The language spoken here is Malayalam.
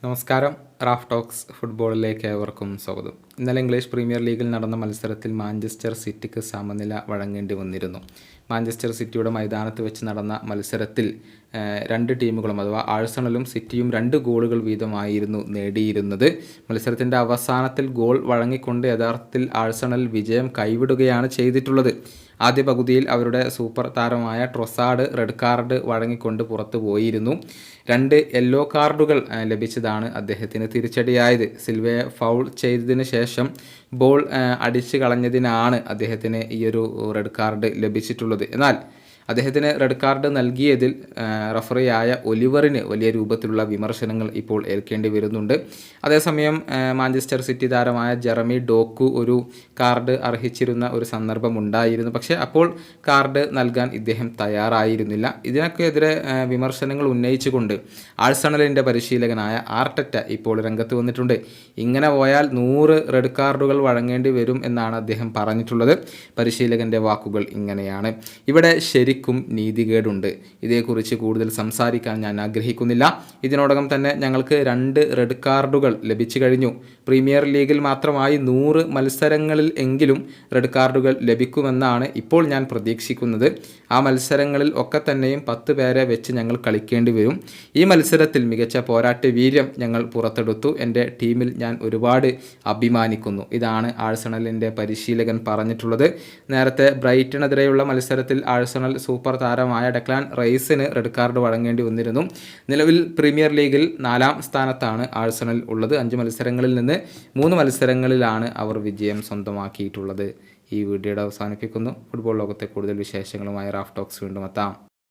Então os caras Raf talks ഫുട്ബോളിലേക്ക് ഏവർക്കും സ്വാഗതം. ഇന്നലെ ഇംഗ്ലീഷ് പ്രീമിയർ ലീഗിൽ നടന്ന മത്സരത്തിൽ മാഞ്ചസ്റ്റർ സിറ്റിക്ക് സമനില വഴങ്ങേണ്ടി വന്നിരുന്നു. മാഞ്ചസ്റ്റർ സിറ്റിയുടെ മൈതാനത്ത് വെച്ച് നടന്ന മത്സരത്തിൽ രണ്ട് ടീമുകളും അഥവാ ആഴ്സണലും സിറ്റിയും രണ്ട് ഗോളുകൾ വീതമായിരുന്നു നേടിയിരുന്നത്. മത്സരത്തിന്റെ അവസാനത്തിൽ ഗോൾ വഴങ്ങിക്കൊണ്ട് യഥാർത്ഥത്തിൽ ആഴ്സണൽ വിജയം കൈവിടുകയാണ് ചെയ്തിട്ടുള്ളത്. ആദ്യ പകുതിയിൽ അവരുടെ സൂപ്പർ താരമായ ട്രൊസാഡ് റെഡ് കാർഡ് വഴങ്ങിക്കൊണ്ട് പുറത്തു പോയിരുന്നു രണ്ട് യെല്ലോ കാർഡുകൾ ലഭിച്ചതാണ് അദ്ദേഹത്തിന് തിരിച്ചടിയായത്. സിൽവയെ ഫൗൾ ചെയ്തതിന് ശേഷം ബോൾ അടിച്ചു കളഞ്ഞതിനാണ് അദ്ദേഹത്തിന് ഈ ഒരു റെഡ് കാർഡ് ലഭിച്ചിട്ടുള്ളത്. എന്നാൽ അദ്ദേഹത്തിന് റെഡ് കാർഡ് നൽകിയതിൽ റഫറിയായ ഒലിവറിന് വലിയ രൂപത്തിലുള്ള വിമർശനങ്ങൾ ഇപ്പോൾ ഏൽക്കേണ്ടി വരുന്നുണ്ട്. അതേസമയം മാഞ്ചസ്റ്റർ സിറ്റി താരമായ ജെറമി ഡോക്കു ഒരു കാർഡ് അർഹിച്ചിരുന്ന ഒരു സന്ദർഭം ഉണ്ടായിരുന്നു. പക്ഷേ അപ്പോൾ കാർഡ് നൽകാൻ ഇദ്ദേഹം തയ്യാറായിരുന്നില്ല. ഇതിനൊക്കെ എതിരെ വിമർശനങ്ങൾ ഉന്നയിച്ചുകൊണ്ട് ആഴ്സണലിന്റെ പരിശീലകനായ ആർട്ടറ്റ ഇപ്പോൾ രംഗത്ത് വന്നിട്ടുണ്ട്. ഇങ്ങനെ പോയാൽ നൂറ് റെഡ് കാർഡുകൾ വഴങ്ങേണ്ടി വരും എന്നാണ് അദ്ദേഹം പറഞ്ഞിട്ടുള്ളത്. പരിശീലകന്റെ വാക്കുകൾ ഇങ്ങനെയാണ്. ഇവിടെ ശരിക്കും നീതികേടുണ്ട്. ഇതേക്കുറിച്ച് കൂടുതൽ സംസാരിക്കാൻ ഞാൻ ആഗ്രഹിക്കുന്നില്ല. ഇതിനോടകം തന്നെ ഞങ്ങൾക്ക് രണ്ട് റെഡ് കാർഡുകൾ ലഭിച്ചു കഴിഞ്ഞു. പ്രീമിയർ ലീഗിൽ മാത്രമായി നൂറ് മത്സരങ്ങളിൽ എങ്കിലും റെഡ് കാർഡുകൾ ലഭിക്കുമെന്നാണ് ഇപ്പോൾ ഞാൻ പ്രതീക്ഷിക്കുന്നത്. ആ മത്സരങ്ങളിൽ ഒക്കെ തന്നെയും പത്ത് പേരെ വെച്ച് ഞങ്ങൾ കളിക്കേണ്ടി വരും. ഈ മത്സരത്തിൽ മികച്ച പോരാട്ട വീര്യം ഞങ്ങൾ പുറത്തെടുത്തു. എന്റെ ടീമിൽ ഞാൻ ഒരുപാട് അഭിമാനിക്കുന്നു. ഇതാണ് ആഴ്സണലിന്റെ പരിശീലകൻ പറഞ്ഞിട്ടുള്ളത്. നേരത്തെ ബ്രൈറ്റിനെതിരെയുള്ള മത്സരത്തിൽ ആഴ്സണൽ സൂപ്പർ താരമായ ഡെക്ലാൻ റൈസിന് റെഡ് കാർഡ് വഴങ്ങേണ്ടി വന്നിരുന്നു. നിലവിൽ പ്രീമിയർ ലീഗിൽ നാലാം സ്ഥാനത്താണ് ആഴ്സണൽ ഉള്ളത്. അഞ്ച് മത്സരങ്ങളിൽ നിന്ന് മൂന്ന് മത്സരങ്ങളിലാണ് അവർ വിജയം സ്വന്തമാക്കിയിട്ടുള്ളത്. ഈ വീഡിയോയുടെ അവസാനിപ്പിക്കുന്നു. ഫുട്ബോൾ ലോകത്തെ കൂടുതൽ വിശേഷങ്ങളുമായി റാഫ് ടോക്സ് വീണ്ടും എത്താം.